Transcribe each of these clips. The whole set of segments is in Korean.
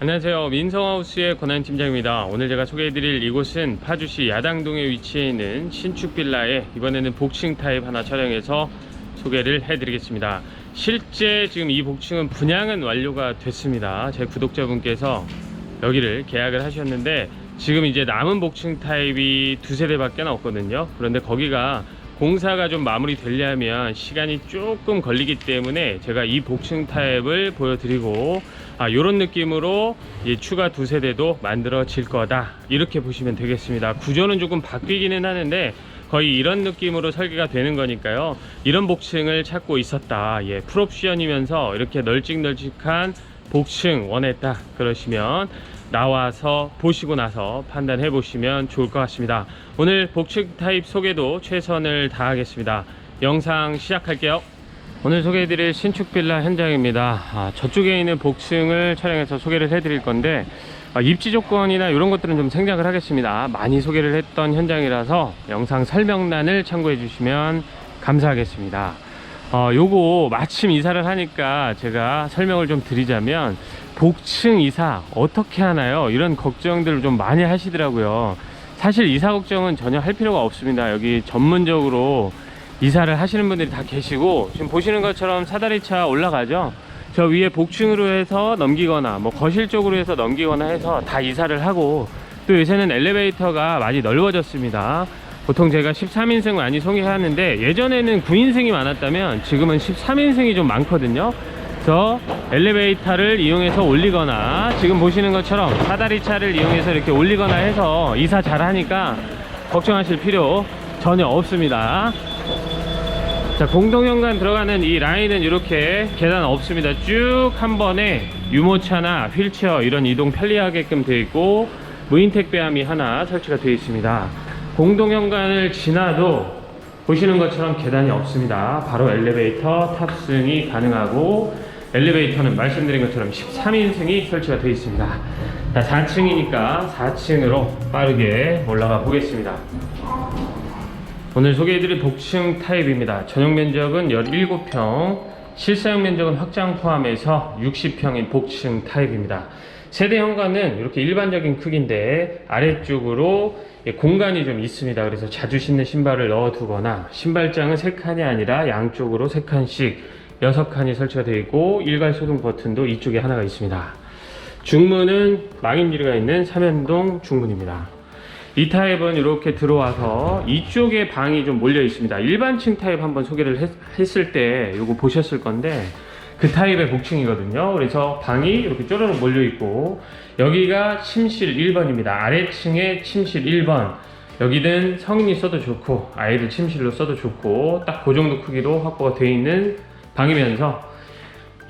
안녕하세요. 민성하우스의 권한 팀장입니다. 오늘 제가 소개해드릴 이곳은 파주시 야당동에 위치해 있는 신축 빌라에 이번에는 복층 타입 하나 촬영해서 소개를 해드리겠습니다. 실제 지금 이 복층은 분양은 완료가 됐습니다. 제 구독자분께서 여기를 계약을 하셨는데 지금 이제 남은 복층 타입이 두 세 대밖에 없거든요. 그런데 거기가 공사가 좀 마무리 되려면 시간이 조금 걸리기 때문에 제가 이 복층 타입을 보여드리고 아 요런 느낌으로 이 추가 두 세대도 만들어질 거다. 이렇게 보시면 되겠습니다. 구조는 조금 바뀌기는 하는데 거의 이런 느낌으로 설계가 되는 거니까요. 이런 복층을 찾고 있었다. 예 풀옵션이면서 이렇게 널찍널찍한 복층 원했다 그러시면 나와서 보시고 나서 판단해 보시면 좋을 것 같습니다 오늘 복층 타입 소개도 최선을 다하겠습니다 영상 시작할게요 오늘 소개해드릴 신축 빌라 현장입니다. 아, 저쪽에 있는 복층을 촬영해서 소개를 해드릴 건데 아, 입지 조건이나 이런 것들은 좀 생략을 하겠습니다. 많이 소개를 했던 현장이라서 영상 설명란을 참고해 주시면 감사하겠습니다. 어, 요거 마침 이사를 하니까 제가 설명을 좀 드리자면 복층 이사 어떻게 하나요? 이런 걱정들을 좀 많이 하시더라고요. 사실 이사 걱정은 전혀 할 필요가 없습니다. 여기 전문적으로 이사를 하시는 분들이 다 계시고 지금 보시는 것처럼 사다리차 올라가죠? 저 위에 복층으로 해서 넘기거나 뭐 거실 쪽으로 해서 넘기거나 해서 다 이사를 하고 또 요새는 엘리베이터가 많이 넓어졌습니다. 보통 제가 13인승 많이 소개하는데 예전에는 9인승이 많았다면 지금은 13인승이 좀 많거든요 그래서 엘리베이터를 이용해서 올리거나 지금 보시는 것처럼 사다리차를 이용해서 이렇게 올리거나 해서 이사 잘 하니까 걱정하실 필요 전혀 없습니다. 자 공동현관 들어가는 이 라인은 이렇게 계단 없습니다. 쭉 한 번에 유모차나 휠체어 이런 이동 편리하게끔 되어 있고 무인 택배함이 하나 설치가 되어 있습니다. 공동현관을 지나도 보시는 것처럼 계단이 없습니다. 바로 엘리베이터 탑승이 가능하고 엘리베이터는 말씀드린 것처럼 13인승이 설치가 되어 있습니다 자 4층이니까 4층으로 빠르게 올라가 보겠습니다 오늘 소개해드릴 복층 타입입니다. 전용 면적은 17평, 실사용 면적은 확장 포함해서 60평인 복층 타입입니다. 세대 현관은 이렇게 일반적인 크기인데 아래쪽으로 공간이 좀 있습니다. 그래서 자주 신는 신발을 넣어두거나 신발장은 3칸이 아니라 양쪽으로 3칸씩 6칸이 설치가 되어 있고 일괄 소등 버튼도 이쪽에 하나가 있습니다. 중문은 망인지가 있는 삼연동 중문입니다. 이 타입은 이렇게 들어와서 이쪽에 방이 좀 몰려 있습니다. 일반층 타입 한번 소개를 했, 했을 때 이거 보셨을 건데 그 타입의 복층이거든요. 그래서 방이 이렇게 쪼르륵 몰려 있고 여기가 침실 1번입니다. 아래층에 침실 1번. 여기는 성인이 써도 좋고 아이들 침실로 써도 좋고 딱 그 정도 크기로 확보가 되어 있는 방이면서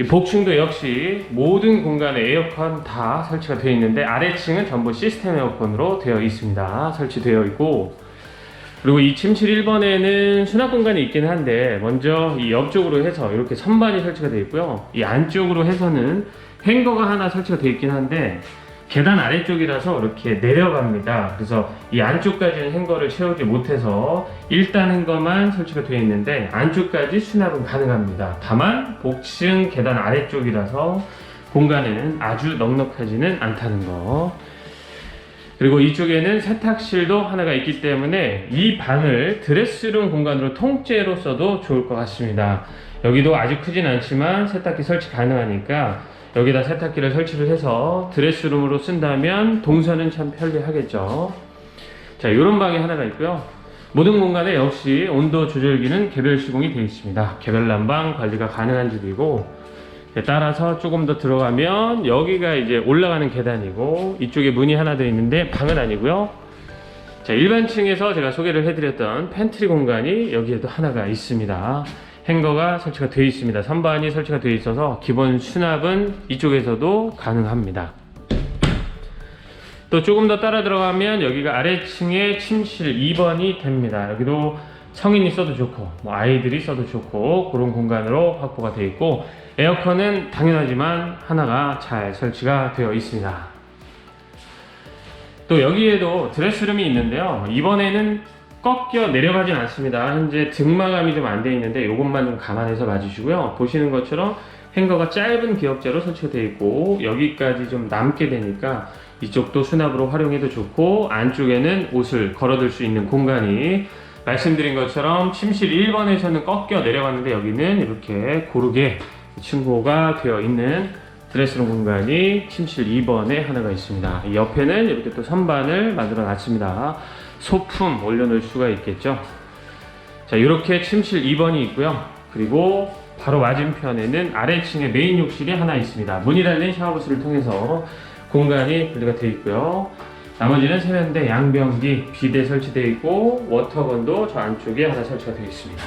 이 복층도 역시 모든 공간에 에어컨 다 설치가 되어 있는데 아래층은 전부 시스템 에어컨으로 되어 있습니다. 설치되어 있고 그리고 이 침실 1번에는 수납 공간이 있긴 한데 먼저 이 옆쪽으로 해서 이렇게 선반이 설치가 되어 있고요. 이 안쪽으로 해서는 행거가 하나 설치가 되어 있긴 한데 계단 아래쪽이라서 이렇게 내려갑니다. 그래서 이 안쪽까지는 행거를 채우지 못해서 일단 행거만 설치가 되어 있는데 안쪽까지 수납은 가능합니다. 다만 복층 계단 아래쪽이라서 공간에는 아주 넉넉하지는 않다는 거. 그리고 이쪽에는 세탁실도 하나가 있기 때문에 이 방을 드레스룸 공간으로 통째로 써도 좋을 것 같습니다. 여기도 아주 크진 않지만 세탁기 설치 가능하니까 여기다 세탁기를 설치를 해서 드레스룸으로 쓴다면 동선은 참 편리하겠죠. 자, 이런 방이 하나가 있고요. 모든 공간에 역시 온도 조절기는 개별 시공이 되어 있습니다. 개별 난방 관리가 가능한 집이고 네, 따라서 조금 더 들어가면 여기가 이제 올라가는 계단이고 이쪽에 문이 하나 되어 있는데 방은 아니고요. 자, 일반 층에서 제가 소개를 해드렸던 팬트리 공간이 여기에도 하나가 있습니다. 행거가 설치가 되어 있습니다. 선반이 설치가 되어 있어서 기본 수납은 이쪽에서도 가능합니다. 또 조금 더 따라 들어가면 여기가 아래층에 침실 2번이 됩니다. 여기도 성인이 써도 좋고 뭐 아이들이 써도 좋고 그런 공간으로 확보가 되어 있고 에어컨은 당연하지만 하나가 잘 설치가 되어 있습니다. 또 여기에도 드레스룸이 있는데요. 이번에는 꺾여 내려가진 않습니다. 현재 등마감이 좀 안 돼 있는데 이것만 좀 감안해서 봐주시고요. 보시는 것처럼 행거가 짧은 기역자로 설치가 되어 있고 여기까지 좀 남게 되니까 이쪽도 수납으로 활용해도 좋고 안쪽에는 옷을 걸어둘 수 있는 공간이 말씀드린 것처럼 침실 1번에서는 꺾여 내려갔는데 여기는 이렇게 고르게 층고가 되어 있는 드레스룸 공간이 침실 2번에 하나가 있습니다. 이 옆에는 이렇게 또 선반을 만들어 놨습니다. 소품 올려놓을 수가 있겠죠. 자, 이렇게 침실 2번이 있고요. 그리고 바로 맞은편에는 아래층에 메인 욕실이 하나 있습니다. 문이 달린 샤워부스를 통해서 공간이 분리가 되어 있고요. 나머지는 세면대, 양변기, 비대 설치되어 있고 워터건도 저 안쪽에 하나 설치가 되어 있습니다.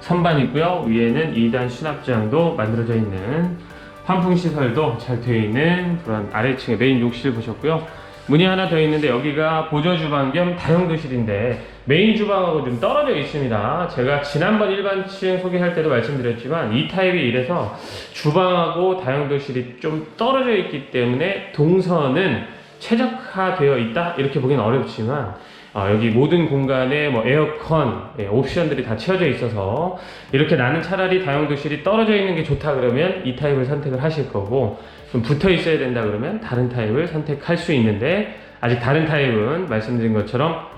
선반 있고요. 위에는 2단 수납장도 만들어져 있는 환풍 시설도 잘 되어 있는 그런 아래층의 메인 욕실 보셨고요. 문이 하나 더 있는데 여기가 보조 주방 겸 다용도실인데 메인 주방하고 좀 떨어져 있습니다. 제가 지난번 일반층 소개할 때도 말씀드렸지만 이 타입이 이래서 주방하고 다용도실이 좀 떨어져 있기 때문에 동선은 최적화되어 있다 이렇게 보기는 어렵지만 어, 여기 모든 공간에 뭐 에어컨 예, 옵션들이 다 채워져 있어서 이렇게 나는 차라리 다용도실이 떨어져 있는 게 좋다 그러면 이 타입을 선택을 하실 거고 좀 붙어 있어야 된다 그러면 다른 타입을 선택할 수 있는데 아직 다른 타입은 말씀드린 것처럼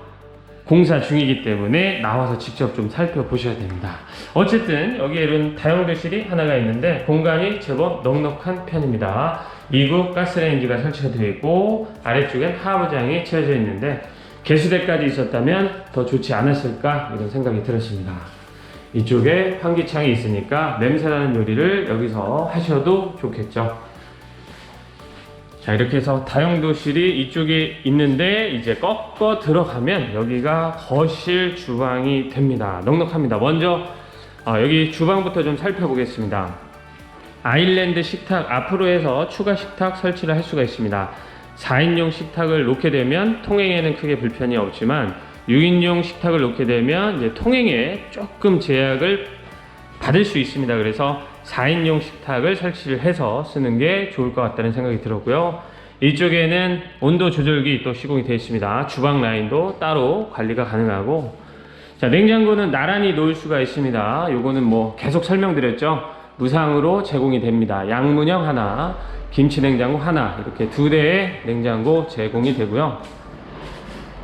공사 중이기 때문에 나와서 직접 좀 살펴보셔야 됩니다. 어쨌든 여기에 이런 다용도실이 하나가 있는데 공간이 제법 넉넉한 편입니다. 미국 가스레인지가 설치가 되어 있고 아래쪽엔 하부장이 채워져 있는데 개수대까지 있었다면 더 좋지 않았을까 이런 생각이 들었습니다. 이쪽에 환기창이 있으니까 냄새나는 요리를 여기서 하셔도 좋겠죠. 자 이렇게 해서 다용도실이 이쪽에 있는데 이제 꺾어 들어가면 여기가 거실 주방이 됩니다 넉넉합니다 먼저 아, 여기 주방부터 좀 살펴보겠습니다 아일랜드 식탁 앞으로 해서 추가 식탁 설치를 할 수가 있습니다 4인용 식탁을 놓게 되면 통행에는 크게 불편이 없지만 6인용 식탁을 놓게 되면 이제 통행에 조금 제약을 받을 수 있습니다. 그래서 4인용 식탁을 설치를 해서 쓰는 게 좋을 것 같다는 생각이 들었고요. 이쪽에는 온도 조절기 또 시공이 되어 있습니다. 주방 라인도 따로 관리가 가능하고 자 냉장고는 나란히 놓을 수가 있습니다. 요거는 뭐 계속 설명드렸죠. 무상으로 제공이 됩니다. 양문형 하나, 김치 냉장고 하나 이렇게 두 대의 냉장고 제공이 되고요.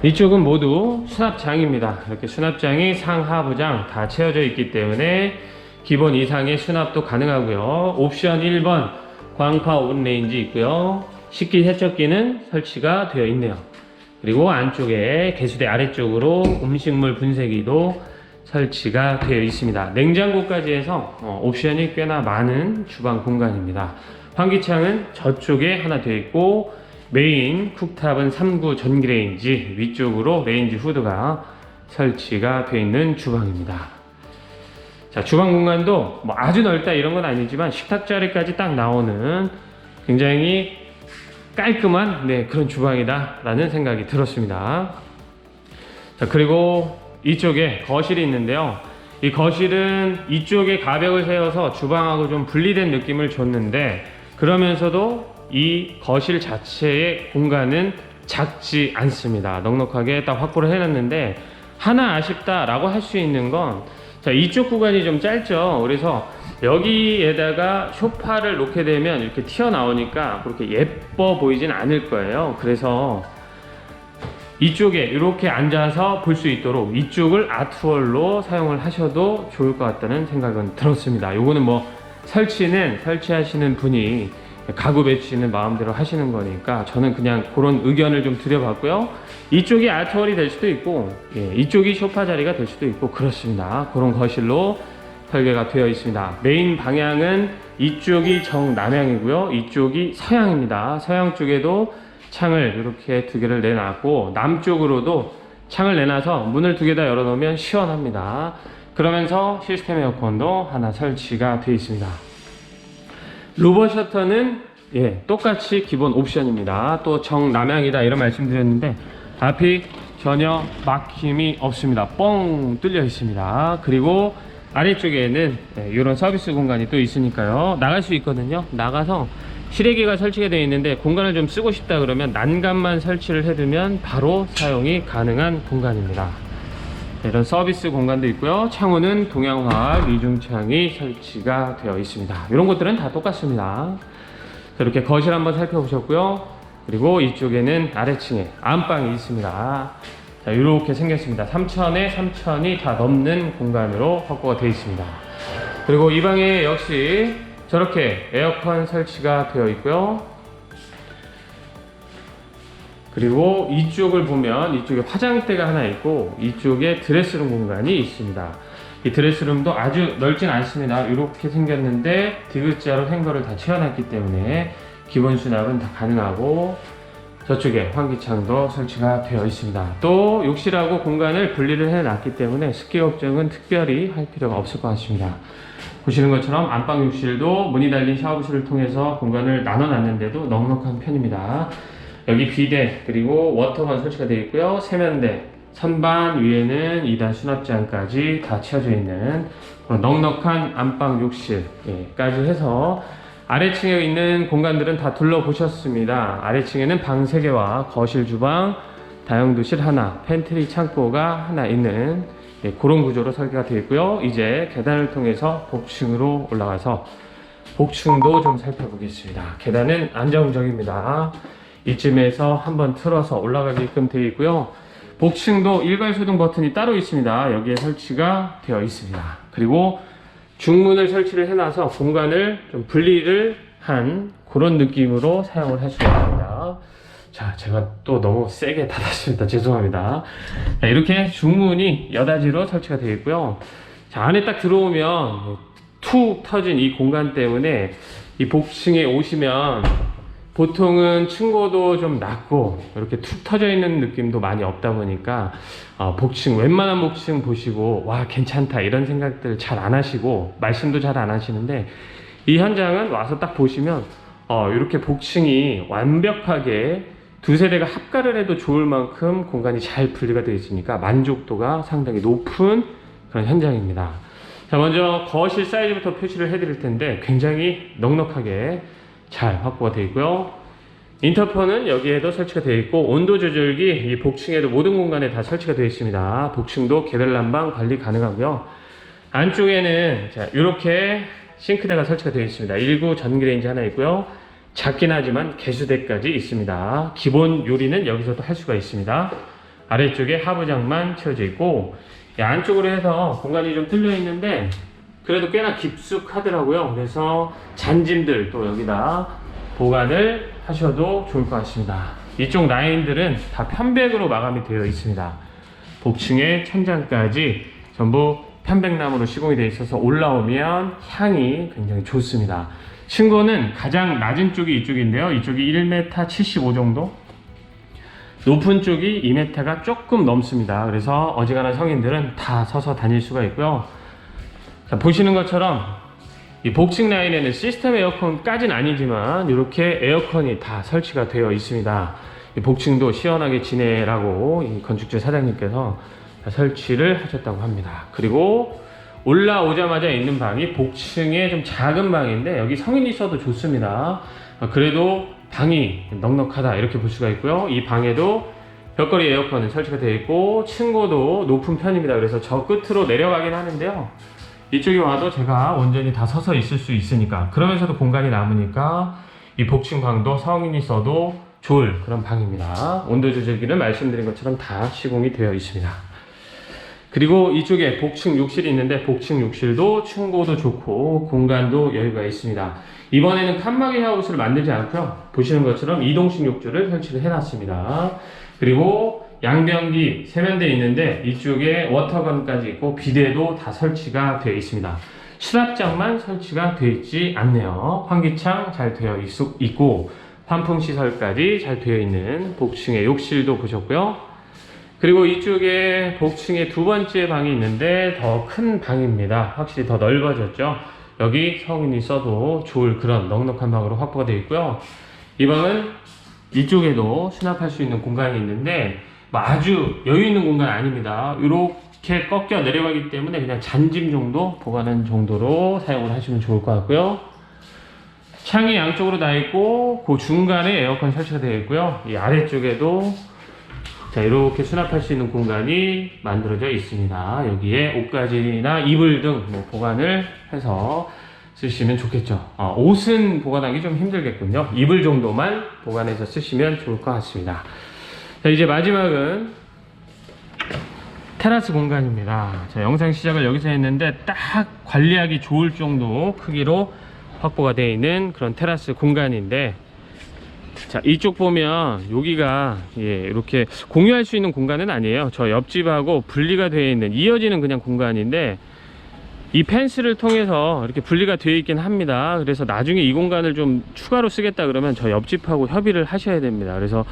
이쪽은 모두 수납장입니다. 이렇게 수납장이 상하부장 다 채워져 있기 때문에 기본 이상의 수납도 가능하고요. 옵션 1번 광파 온레인지 있고요. 식기 세척기는 설치가 되어 있네요. 그리고 안쪽에 개수대 아래쪽으로 음식물 분쇄기도 설치가 되어 있습니다. 냉장고까지 해서 어, 옵션이 꽤나 많은 주방 공간입니다. 환기창은 저쪽에 하나 되어 있고 메인 쿡탑은 3구 전기레인지 위쪽으로 레인지 후드가 설치가 되어 있는 주방입니다. 자, 주방 공간도 뭐 아주 넓다 이런 건 아니지만 식탁 자리까지 딱 나오는 굉장히 깔끔한 네, 그런 주방이다라는 생각이 들었습니다. 자, 그리고 이쪽에 거실이 있는데요. 이 거실은 이쪽에 가벽을 세워서 주방하고 좀 분리된 느낌을 줬는데 그러면서도 이 거실 자체의 공간은 작지 않습니다. 넉넉하게 딱 확보를 해놨는데 하나 아쉽다라고 할 수 있는 건 자, 이쪽 구간이 좀 짧죠. 그래서 여기에다가 쇼파를 놓게 되면 이렇게 튀어나오니까 그렇게 예뻐 보이진 않을 거예요. 그래서 이쪽에 이렇게 앉아서 볼 수 있도록 이쪽을 아트월로 사용을 하셔도 좋을 것 같다는 생각은 들었습니다. 요거는 뭐 설치는 설치하시는 분이 가구 배치는 마음대로 하시는 거니까 저는 그냥 그런 의견을 좀 드려봤고요. 이쪽이 아트월이 될 수도 있고 예, 이쪽이 소파 자리가 될 수도 있고 그렇습니다. 그런 거실로 설계가 되어 있습니다. 메인 방향은 이쪽이 정남향이고요. 이쪽이 서향입니다. 서양 쪽에도 창을 이렇게 두 개를 내놨고 남쪽으로도 창을 내놔서 문을 두 개 다 열어놓으면 시원합니다. 그러면서 시스템 에어컨도 하나 설치가 되어 있습니다. 루버 셔터는 예, 똑같이 기본 옵션입니다. 또 정남향이다 이런 말씀 드렸는데 앞이 전혀 막힘이 없습니다. 뻥 뚫려 있습니다. 그리고 아래쪽에는 예, 이런 서비스 공간이 또 있으니까요. 나갈 수 있거든요. 나가서 실외기가 설치가 되어 있는데 공간을 좀 쓰고 싶다 그러면 난간만 설치를 해두면 바로 사용이 가능한 공간입니다. 자, 이런 서비스 공간도 있고요. 창호는 동양화학 이중창이 설치가 되어 있습니다. 이런 것들은 다 똑같습니다. 자, 이렇게 거실 한번 살펴보셨고요. 그리고 이쪽에는 아래층에 안방이 있습니다. 자, 이렇게 생겼습니다. 3천에 3천이 다 넘는 공간으로 확보가 되어 있습니다. 그리고 이 방에 역시 저렇게 에어컨 설치가 되어 있고요. 그리고 이쪽을 보면 이쪽에 화장대가 하나 있고 이쪽에 드레스룸 공간이 있습니다. 이 드레스룸도 아주 넓진 않습니다. 이렇게 생겼는데 디귿자로 행거를 다 채워놨기 때문에 기본 수납은 다 가능하고 저쪽에 환기창도 설치가 되어 있습니다. 또 욕실하고 공간을 분리를 해놨기 때문에 습기 걱정은 특별히 할 필요가 없을 것 같습니다. 보시는 것처럼 안방 욕실도 문이 달린 샤워부실을 통해서 공간을 나눠놨는데도 넉넉한 편입니다. 여기 비데 그리고 워터건 설치가 되어 있고요. 세면대 선반 위에는 2단 수납장까지 다 채워져 있는 넉넉한 안방 욕실까지 해서 아래층에 있는 공간들은 다 둘러보셨습니다. 아래층에는 방 3개와 거실 주방, 다용도실 하나, 팬트리 창고가 하나 있는 예, 그런 구조로 설계가 되어 있고요. 이제 계단을 통해서 복층으로 올라가서 복층도 좀 살펴보겠습니다. 계단은 안정적입니다. 이쯤에서 한번 틀어서 올라가게끔 되어 있고요. 복층도 일괄 소등 버튼이 따로 있습니다. 여기에 설치가 되어 있습니다. 그리고 중문을 설치를 해놔서 공간을 좀 분리를 한 그런 느낌으로 사용을 할 수가 있습니다. 자, 제가 또 너무 세게 닫았습니다. 죄송합니다. 자, 이렇게 중문이 여닫이로 설치가 되어 있고요. 자, 안에 딱 들어오면 툭 터진 이 공간 때문에 이 복층에 오시면 보통은 층고도 좀 낮고 이렇게 툭 터져 있는 느낌도 많이 없다 보니까 어, 복층 웬만한 복층 보시고 와 괜찮다 이런 생각들 잘 안 하시고 말씀도 잘 안 하시는데 이 현장은 와서 딱 보시면 어, 이렇게 복층이 완벽하게 두 세대가 합가를 해도 좋을 만큼 공간이 잘 분리가 되어 있으니까 만족도가 상당히 높은 그런 현장입니다. 자 먼저 거실 사이즈부터 표시를 해드릴 텐데 굉장히 넉넉하게 잘 확보가 되어 있고요. 인터폰은 여기에도 설치가 되어 있고 온도 조절기 이 복층에도 모든 공간에 다 설치가 되어 있습니다. 복층도 개별 난방 관리 가능하고요. 안쪽에는 자 이렇게 싱크대가 설치가 되어 있습니다. 1구 전기레인지 하나 있고요. 작긴 하지만 개수대까지 있습니다. 기본 요리는 여기서도 할 수가 있습니다. 아래쪽에 하부장만 채워져 있고 이 안쪽으로 해서 공간이 좀 뚫려 있는데 그래도 꽤나 깊숙하더라고요. 그래서 잔짐들 또 여기다 보관을 하셔도 좋을 것 같습니다. 이쪽 라인들은 다 편백으로 마감이 되어 있습니다. 복층의 천장까지 전부 편백나무로 시공이 되어 있어서 올라오면 향이 굉장히 좋습니다. 층고는 가장 낮은 쪽이 이쪽인데요. 이쪽이 1m 75 정도? 높은 쪽이 2m가 조금 넘습니다. 그래서 어지간한 성인들은 다 서서 다닐 수가 있고요. 자, 보시는 것처럼 이 복층 라인에는 시스템 에어컨까지는 아니지만 이렇게 에어컨이 다 설치가 되어 있습니다. 이 복층도 시원하게 지내라고 이 건축주 사장님께서 다 설치를 하셨다고 합니다. 그리고 올라오자마자 있는 방이 복층의 좀 작은 방인데 여기 성인이 있어도 좋습니다. 어, 그래도 방이 넉넉하다 이렇게 볼 수가 있고요. 이 방에도 벽걸이 에어컨은 설치가 되어 있고 층고도 높은 편입니다. 그래서 저 끝으로 내려가긴 하는데요. 이쪽에 와도 제가 온전히 다 서서 있을 수 있으니까 그러면서도 공간이 남으니까 이 복층 방도 성인이 써도 좋을 그런 방입니다. 온도 조절기는 말씀드린 것처럼 다 시공이 되어 있습니다. 그리고 이쪽에 복층 욕실이 있는데 복층 욕실도 층고도 좋고 공간도 여유가 있습니다. 이번에는 칸막이 샤워부스를 만들지 않고요. 보시는 것처럼 이동식 욕조를 설치를 해놨습니다. 그리고 양변기 세면대 있는데 이쪽에 워터건까지 있고 비데도 다 설치가 되어 있습니다. 수납장만 설치가 되어 있지 않네요. 환기창 잘 되어 있- 있고 환풍 시설까지 잘 되어 있는 복층의 욕실도 보셨고요. 그리고 이쪽에 복층에 두 번째 방이 있는데 더 큰 방입니다. 확실히 더 넓어졌죠. 여기 성인이 써도 좋을 그런 넉넉한 방으로 확보가 되어 있고요. 이 방은 이쪽에도 수납할 수 있는 공간이 있는데 뭐 아주 여유 있는 공간 아닙니다. 이렇게 꺾여 내려가기 때문에 그냥 잔짐 정도 보관하는 정도로 사용을 하시면 좋을 것 같고요. 창이 양쪽으로 다 있고 그 중간에 에어컨 설치가 되어 있고요. 이 아래쪽에도 자, 이렇게 수납할 수 있는 공간이 만들어져 있습니다. 여기에 옷가지나 이불 등 뭐 보관을 해서 쓰시면 좋겠죠. 어, 옷은 보관하기 좀 힘들겠군요. 이불 정도만 보관해서 쓰시면 좋을 것 같습니다. 자, 이제 마지막은 테라스 공간입니다. 자, 영상 시작을 여기서 했는데 딱 관리하기 좋을 정도 크기로 확보가 되어 있는 그런 테라스 공간인데 자 이쪽 보면 여기가 예 이렇게 공유할 수 있는 공간은 아니에요. 저 옆집하고 분리가 되어 있는 이어지는 그냥 공간인데 이 펜스를 통해서 이렇게 분리가 되어 있긴 합니다. 그래서 나중에 이 공간을 좀 추가로 쓰겠다 그러면 저 옆집하고 협의를 하셔야 됩니다. 그래서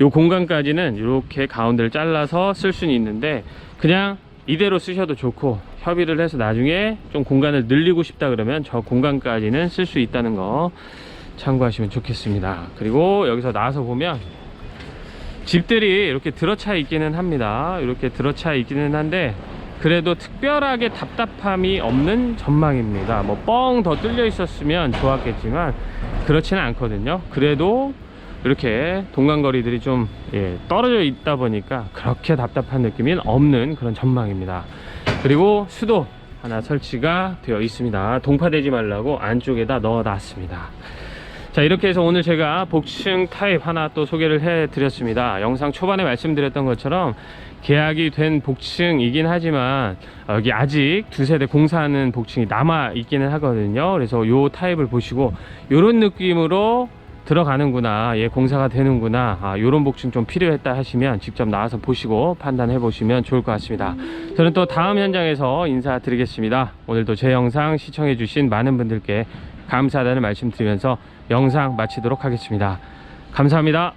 이 공간까지는 이렇게 가운데를 잘라서 쓸 수는 있는데 그냥 이대로 쓰셔도 좋고 협의를 해서 나중에 좀 공간을 늘리고 싶다 그러면 저 공간까지는 쓸 수 있다는 거 참고하시면 좋겠습니다. 그리고 여기서 나와서 보면 집들이 이렇게 들어차 있기는 합니다. 이렇게 들어차 있기는 한데 그래도 특별하게 답답함이 없는 전망입니다. 뭐 뻥 더 뚫려 있었으면 좋았겠지만 그렇지는 않거든요. 그래도 이렇게 동간거리들이 좀 예, 떨어져 있다 보니까 그렇게 답답한 느낌이 없는 그런 전망입니다. 그리고 수도 하나 설치가 되어 있습니다. 동파되지 말라고 안쪽에다 넣어 놨습니다. 자 이렇게 해서 오늘 제가 복층 타입 하나 또 소개를 해 드렸습니다. 영상 초반에 말씀드렸던 것처럼 계약이 된 복층이긴 하지만 어, 여기 아직 두 세 대 공사하는 복층이 남아 있기는 하거든요. 그래서 요 타입을 보시고 요런 느낌으로 들어가는구나 예 공사가 되는구나 아, 요런 복층 좀 필요했다 하시면 직접 나와서 보시고 판단해 보시면 좋을 것 같습니다. 저는 또 다음 현장에서 인사드리겠습니다. 오늘도 제 영상 시청해 주신 많은 분들께 감사하다는 말씀 드리면서 영상 마치도록 하겠습니다. 감사합니다